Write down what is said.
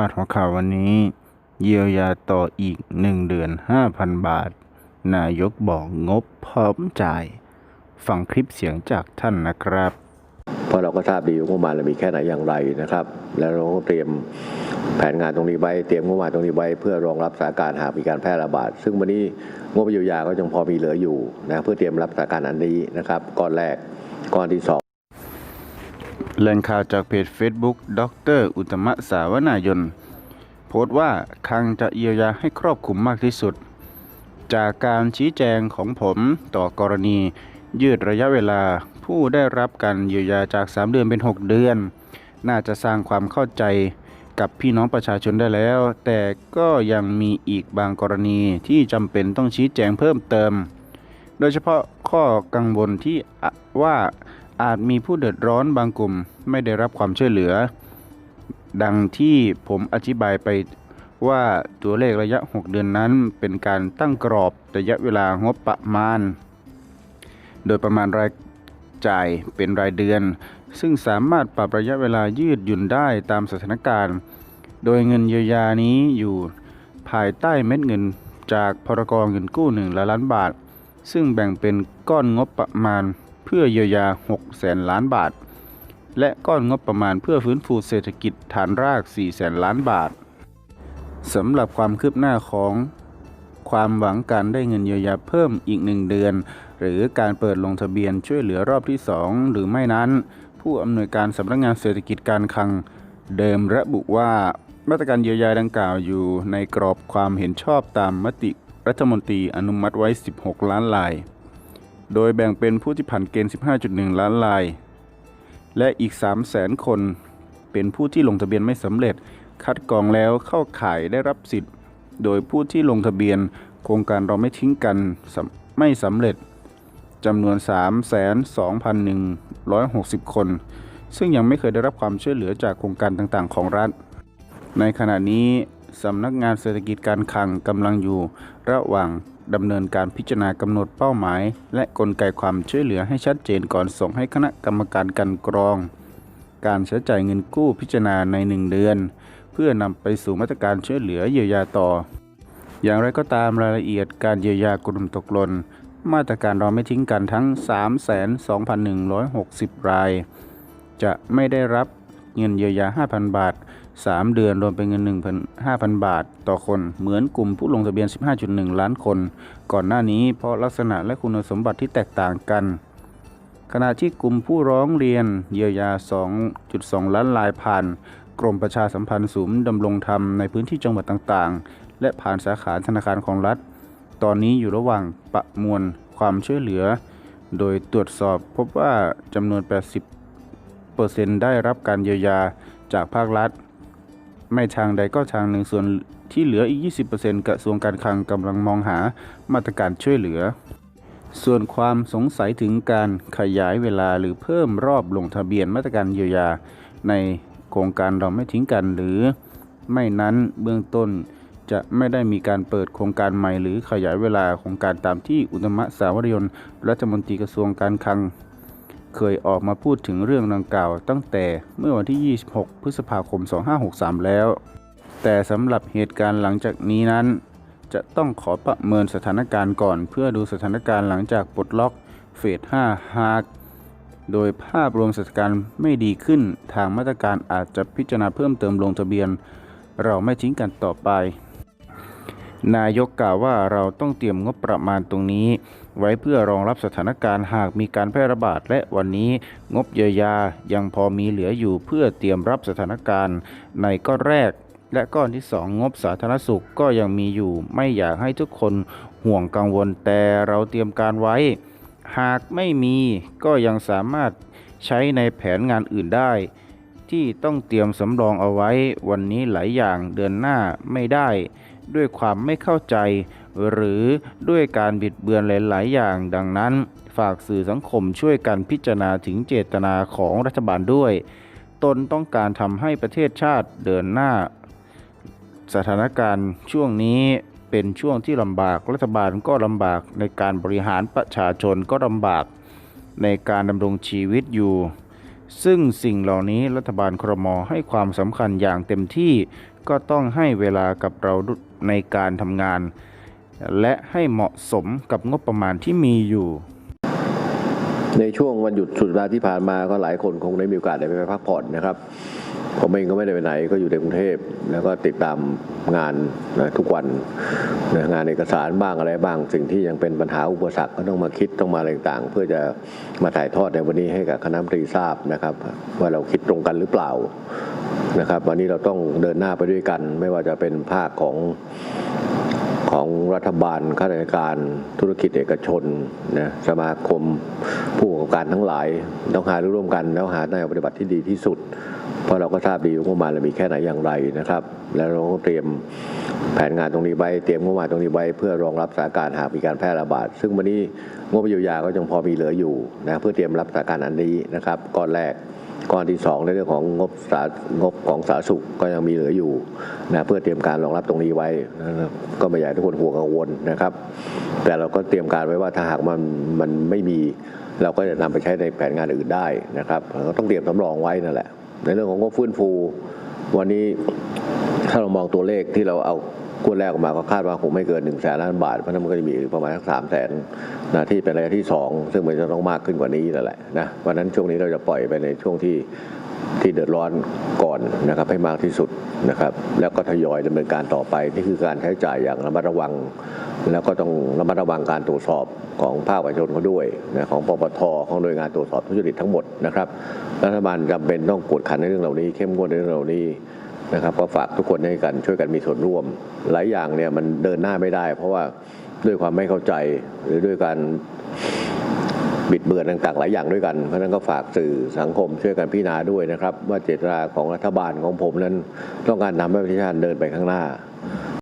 าดหัวข่าววันนี้ เยียวยาต่ออีก 1 เดือน 5,000 บาท นายกบอกงบพร้อมจ่าย ฟังคลิปเสียงจากท่านนะครับ เพราะเราก็ทราบดีว่างบประมาณเรามีแค่ไหนอย่างไรนะครับ แล้วเราก็เตรียมแผนงานตรงนี้ไว้เตรียมงบประมาณตรงนี้ไว้เพื่อรองรับสถานการณ์หากมีการแพร่ระบาด ซึ่งวันนี้งบเยียวยาก็ยังพอมีเหลืออยู่นะเพื่อเตรียมรับสถานการณ์อันนี้นะครับก้อนแรกก้อนที่สอง แหล่งข่าวจากเพจ Facebook ดร อุตมะสาวนายน โพสต์ว่าคลังจะเยียวยาให้ครอบคลุมมากที่สุด จากการชี้แจงของผมต่อกรณี ยืดระยะเวลาผู้ได้รับการเยียวยาจาก 3 เดือนเป็น 6 เดือน น่าจะสร้างความเข้าใจกับพี่น้องประชาชนได้แล้ว แต่ก็ยังมีอีกบางกรณีที่จำเป็นต้องชี้แจงเพิ่มเติม โดยเฉพาะข้อกังวลที่ว่า อาจมีผู้เดือดร้อนบางกลุ่มไม่ได้รับความช่วยเหลือ ดังที่ผมอธิบายไปว่าตัวเลขระยะ 6 เดือนนั้นเป็นการตั้งกรอบระยะเวลางบประมาณ โดยประมาณรายจ่ายเป็นรายเดือน ซึ่งสามารถปรับระยะเวลายืดหยุ่นได้ตามสถานการณ์ โดยเงินเยียวยานี้อยู่ภายใต้เม็ดเงินจากพรกเงินกู้1ล้านบาท ซึ่งแบ่งเป็นก้อนงบประมาณ เพื่อเยียวยา 6 แสนล้านบาท และก้อนงบประมาณเพื่อฟื้นฟูเศรษฐกิจฐานราก 4 แสนล้านบาทสำหรับความคืบหน้าของความหวังการได้เงินเยียวยาเพิ่มอีกหนึ่งเดือน หรือการเปิดลงทะเบียนช่วยเหลือรอบที่ 2 หรือไม่นั้น ผู้อำนวยการสำนักงานเศรษฐกิจการคลัง เดิมระบุว่ามาตรการเยียวยาดังกล่าวอยู่ในกรอบความเห็นชอบตามมติรัฐมนตรีอนุมัติไว้ 16 ล้านลาย โดยแบ่งเป็นผู้ที่ผ่านเกณฑ์ 15.1 ล้านลาย และอีก 300,000คน เป็นผู้ที่ลงทะเบียนไม่สำเร็จ คัดกรองแล้วเข้าข่ายได้รับสิทธิ์ โดยผู้ที่ลงทะเบียนโครงการเราไม่ทิ้งกันไม่สำเร็จจำนวน 3,2,160 คน ซึ่งยังไม่เคยได้รับความช่วยเหลือจากโครงการต่างๆ ของรัฐ ในขณะนี้ สำนักงานเศรษฐกิจการคลังกำลังอยู่ ระหว่างดำเนินการพิจารณากำหนดเป้าหมาย และกลไกความช่วยเหลือให้ชัดเจนก่อนส่งให้คณะกรรมการกันกรอง การใช้จ่ายเงินกู้พิจารณาใน 1 เดือน เพื่อนำไปสู่มาตรการช่วยเหลือเยียวยาต่อ อย่างไรก็ตามรายละเอียดการเยียวยากลุ่มตกหล่นมาตรการเราไม่ทิ้งกันทั้ง 32,160 ราย จะไม่ได้รับ เงินเยียวยา 5,000 บาท 3 เดือนรวมเป็นเงิน 1,500 บาท ต่อคน เหมือนกลุ่มผู้ลงทะเบียน 15.1 ล้านคน ก่อนหน้านี้เพราะลักษณะและคุณสมบัติที่แตกต่างกัน ขณะที่กลุ่มผู้ร้องเรียนเยียวยา 2.2 ล้านรายผ่าน กรมประชาสัมพันธ์ศูนย์ดำรงธรรมในพื้นที่จังหวัดต่างๆ และผ่านสาขาธนาคารของรัฐ ตอนนี้อยู่ระหว่างประมวลความช่วยเหลือ โดยตรวจสอบพบว่าจำนวน 80 ได้รับการเยียวยาจากภาครัฐ ไม่ทางใดก็ทางหนึ่งส่วนที่เหลืออีก 20%กระทรวงการคลังกำลังมองหามาตรการช่วยเหลือ ส่วนความสงสัยถึงการขยายเวลาหรือเพิ่มรอบลงทะเบียนมาตรการเยียวยา ในโครงการเราไม่ทิ้งกันหรือ ไม่นั้นเบื้องต้นจะไม่ได้มีการเปิดโครงการใหม่หรือขยายเวลาโครงการตามที่อุตมะสาวนายนรัฐมนตรีกระทรวงการคลัง เคยออกมาพูดถึงเรื่องดังกล่าวตั้งแต่เมื่อวันที่ 26 พฤษภาคม 2563 แล้ว แต่สำหรับเหตุการณ์หลังจากนี้นั้น จะต้องขอประเมินสถานการณ์ก่อน เพื่อดูสถานการณ์หลังจากปลดล็อกเฟส 5 หากโดยภาพรวมสถานการณ์ไม่ดีขึ้น ทางมาตรการอาจจะพิจารณาเพิ่มเติมลงทะเบียน เราไม่ทิ้งกันต่อไป นายกกล่าวว่าเราต้องเตรียมงบประมาณตรงนี้ ไว้เพื่อรองรับสถานการณ์หากมีการแพร่ระบาด และวันนี้งบเยียวยายังพอมีเหลืออยู่เพื่อเตรียมรับสถานการณ์ในก้อนแรก และก้อนที่สองงบสาธารณสุขก็ยังมีอยู่ ไม่อยากให้ทุกคนห่วงกังวลแต่เราเตรียมการไว้ หากไม่มีก็ยังสามารถใช้ในแผนงานอื่นได้ ที่ต้องเตรียมสำรองเอาไว้ วันนี้หลายอย่างเดือนหน้าไม่ได้ ด้วยความไม่เข้าใจ หรือด้วยการบิดเบือนหลาย ๆ อย่างดังนั้น ฝากสื่อสังคมช่วยกันพิจารณาถึงเจตนาของรัฐบาลด้วย ตนต้องการทำให้ประเทศชาติเดินหน้า สถานการณ์ช่วงนี้เป็นช่วงที่ลำบากรัฐบาลก็ลำบากในการบริหารประชาชนก็ลำบากในการดำรงชีวิตอยู่ ซึ่งสิ่งเหล่านี้รัฐบาลครมให้ความสำคัญอย่างเต็มที่ก็ต้องให้เวลากับเรา ในการทำงาน และให้เหมาะสมกับงบประมาณที่มีอยู่ ในช่วงวันหยุดสุดสัปดาห์ที่ผ่านมาก็หลายคนคงได้มีโอกาสได้ไปพักผ่อนนะครับผมเองก็ไม่ได้ไปไหนก็อยู่ในกรุงเทพแล้วก็ติดตามงานนะทุกวันนะงานเอกสารบ้างอะไรบ้าง สิ่งที่ยังเป็นปัญหาอุปสรรคก็ต้องมาคิดต้องมาอะไรต่างเพื่อจะมาถ่ายทอดในวันนี้ให้กับคณะมนตรีทราบนะครับ ว่าเราคิดตรงกันหรือเปล่า นะครับ วันนี้เราต้องเดินหน้าไปด้วยกัน ไม่ว่าจะเป็นภาคของของรัฐบาลข้าราชการธุรกิจเอกชนนะสมาคมผู้ประกอบการทั้งหลาย ต้องหารือร่วมกันแล้วหาแนวปฏิบัติที่ดีที่สุด เพราะเราก็ทราบดีว่างบประมาณเรามีแค่ไหนอย่างไรนะครับ แล้วเราก็เตรียมแผนงานตรงนี้ไว้เตรียมงบประมาณตรงนี้ไว้เพื่อรองรับสถานการณ์หากมีการแพร่ระบาด ซึ่งวันนี้งบเยียวยาก็ยังพอมีเหลืออยู่นะเพื่อเตรียมรับสถานการณ์อันนี้นะครับก้อนแรก ก้อนที่สองในเรื่องของงบสางบของสาธารณสุขก็ยังมีเหลืออยู่นะเพื่อเตรียมการรองรับตรงนี้ไว้นะก็ไม่อยากให้ทุกคนห่วงกังวลนะครับ แต่เราก็เตรียมการไว้ว่าถ้าหากมันมันไม่มี เราก็จะนำไปใช้ในแผนงานอื่นได้นะครับเราก็ต้องเตรียมสำรองไว้นั่นแหละ ในเรื่องของงบฟื้นฟู วันนี้ถ้าเรามองตัวเลขที่เราเอา กวดแรกออกมาก็คาดว่าคงไม่เกิน1นึ่งแสนล้านบาท เพราะนั้นมันก็จะมีประมาณสักสามแสนนะที่เป็นระยะที่สองซึ่งมันจะต้องมากขึ้นกว่านี้นั่นแหละนะวันนั้นช่วงนี้เราจะปล่อยไปในช่วงที่ที่เดือดร้อนก่อนนะครับให้มากที่สุดนะครับแล้วก็ทยอยดำเนินการต่อไปนี่คือการใช้จ่ายอย่างระมัดระวัง แล้วก็ต้องระมัดระวังการตรวจสอบของภาคประชาชนเขาด้วยนะของปปทของหน่วยงานตรวจสอบทุจริตทั้งหมดนะครับรัฐบาลจำเป็นต้องกวดขันในเรื่องเหล่านี้ เข้มงวดในเรื่องเหล่านี้ นะครับก็ฝากทุกคนให้กันช่วยกันมีส่วนร่วม หลายอย่างเนี่ยมันเดินหน้าไม่ได้ เพราะว่าด้วยความไม่เข้าใจหรือด้วยการบิดเบือนต่างๆ หลายอย่างด้วยกัน เพราะนั้นก็ฝากสื่อสังคมช่วยกันพิจารณาด้วยนะครับ ว่าเจตนาของรัฐบาลของผมนั้นต้องการทำให้ประเทศชาติเดินไปข้างหน้า